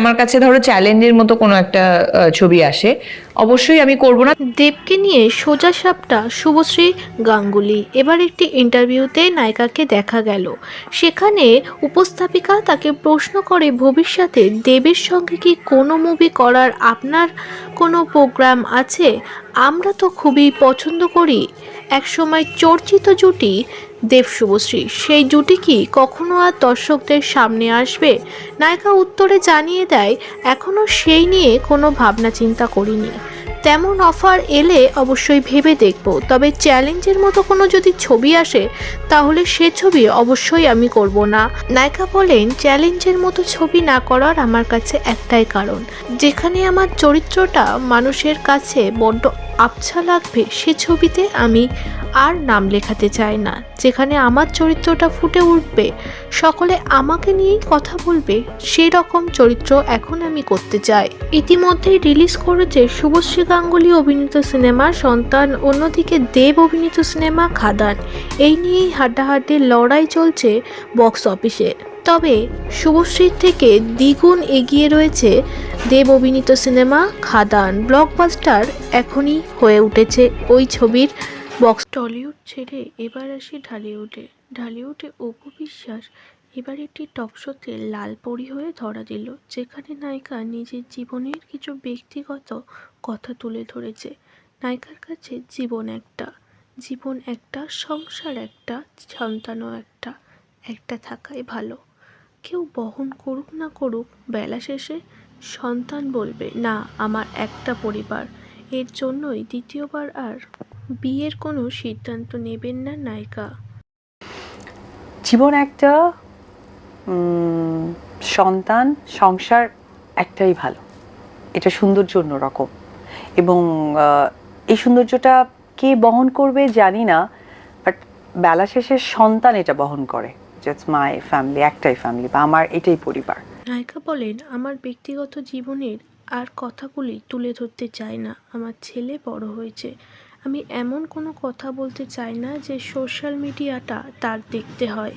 আমার কাছে ধরো চ্যালেঞ্জের মতো কোনো একটা ছবি আসে, অবশ্যই আমি করব না। দেবকে নিয়ে সোজা সাপটা শুভশ্রী গাঙ্গুলি। এবার একটি ইন্টারভিউতে নায়িকাকে দেখা গেল। সেখানে উপস্থাপিকা তাকে প্রশ্ন করে, ভবিষ্যতে দেবের সঙ্গে কি কোনো মুভি করার আপনার কোনো প্রোগ্রাম আছে? আমরা তো খুবই পছন্দ করি। একসময় চর্চিত জুটি দেব শুভশ্রী সেই জুটি কি কখনো আর দর্শকদের সামনে আসবে? নায়িকা উত্তরে জানিয়ে দেয় এখনও সেই নিয়ে কোনো ভাবনা চিন্তা করিনি। তেমন অফার এলে অবশ্যই ভেবে দেখব। তবে চ্যালেঞ্জের মতো কোনো যদি ছবি আসে, তাহলে সে ছবি অবশ্যই আমি করব না। নায়িকা বলেন, চ্যালেঞ্জের মতো ছবি না করার আমার কাছে একটাই কারণ। যেখানে আমার চরিত্রটা মানুষের কাছে বড্ড আবছা লাগবে সে ছবিতে আমি আর নাম লেখাতে চাই না। যেখানে আমার চরিত্রটা ফুটে উঠবে, সকলে আমাকে নিয়েই কথা বলবে সেই রকম চরিত্র এখন আমি করতে চাই। ইতিমধ্যেই রিলিজ করেছে শুভশ্রী গাঙ্গুলি অভিনীত সিনেমা, সন্তান অন্যদিকে দেব অভিনীত সিনেমা, খাদান। এই নিয়েই হাড্ডাহাড্ডি লড়াই চলছে বক্স অফিসে। তবে শুভশ্রীর থেকে দ্বিগুণ এগিয়ে রয়েছে দেব অভিনীত সিনেমা খাদান। ব্লকবাস্টার এখনই হয়ে উঠেছে ওই ছবির বক্স টলিউড ছেড়ে এবার আসি ঢালিউডে। ঢালিউডে অপু বিশ্বাস এবার একটি টকশোতে লাল পরি হয়ে ধরা দিল, যেখানে নায়িকা নিজের জীবনের কিছু ব্যক্তিগত কথা তুলে ধরেছে। নায়িকার কাছে জীবন একটা জীবন একটা, সংসার একটা, সন্তানও একটা একটা থাকাই ভালো। কেউ বহন করুক না করুক, বেলা শেষে সন্তান বলবে, না, আমার একটা পরিবার। এর জন্যই দ্বিতীয়বার আর বিয়ের কোনো সিদ্ধান্ত নেবেন না নায়িকা। জীবন একটা সন্তান, সংসার একটাই ভালো। এটা সৌন্দর্য অন্যরকম এবং এই সৌন্দর্যটা কে বহন করবে জানি না বাট বেলা শেষে সন্তান এটা বহন করে। জাস্ট মাই ফ্যামিলি একটাই ফ্যামিলি বা আমার এটাই পরিবার। নায়িকা বলেন, আমার ব্যক্তিগত জীবনের আর কথাগুলি তুলে ধরতে চাই না। আমার ছেলে বড় হয়েছে। আমি এমন কোনো কথা বলতে চাই না যে সোশ্যাল মিডিয়াটা তার দেখতে হয়।